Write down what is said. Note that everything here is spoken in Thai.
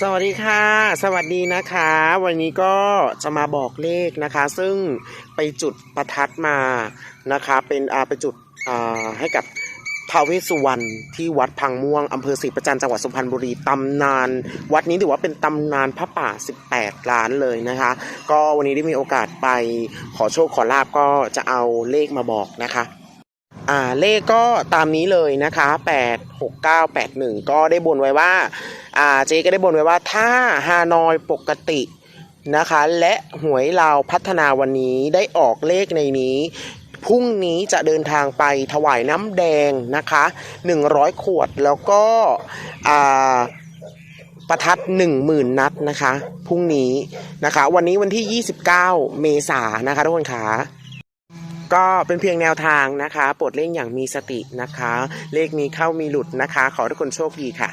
สวัสดีค่ะ สวัสดีนะคะ วันนี้ก็จะมาบอกเลขนะคะ ซึ่งไปจุดประทัดมานะคะ เป็นอาไปจุดให้กับท้าวเวสสุวรรณที่วัดพังม่วงอำเภอศรีประจันต์จังหวัดสุพรรณบุรีตำนาน วัดนี้ถือว่าเป็นตำนานพระป่า 18 ล้านเลยนะคะ ก็วันนี้ได้มีโอกาสไปขอโชคขอลาบก็จะเอาเลขมาบอกนะคะ อ่าเลขก็ตามนี้เลยนะคะ 8 6 9 8 1 ก็ได้บนไว้ว่าอ่าเจ๊ก็ได้บนไว้ว่าถ้าฮานอยปกตินะคะ และหวยลาวพัฒนาวันนี้ได้ออกเลขในนี้พรุ่งนี้จะเดินทางไปถวายน้ำแดงนะคะ 100 ขวดแล้วก็อ่าประทัด 10,000 นัดนะคะ พรุ่งนี้นะคะ วันนี้วันที่ 29 เมษายนนะคะทุกคนค่ะ ก็เป็นเพียงแนวทางนะคะโปรดเล่นอย่างมีสตินะคะ เลขนี้เข้ามีหลุดนะคะ ขอทุกคนโชคดีค่ะ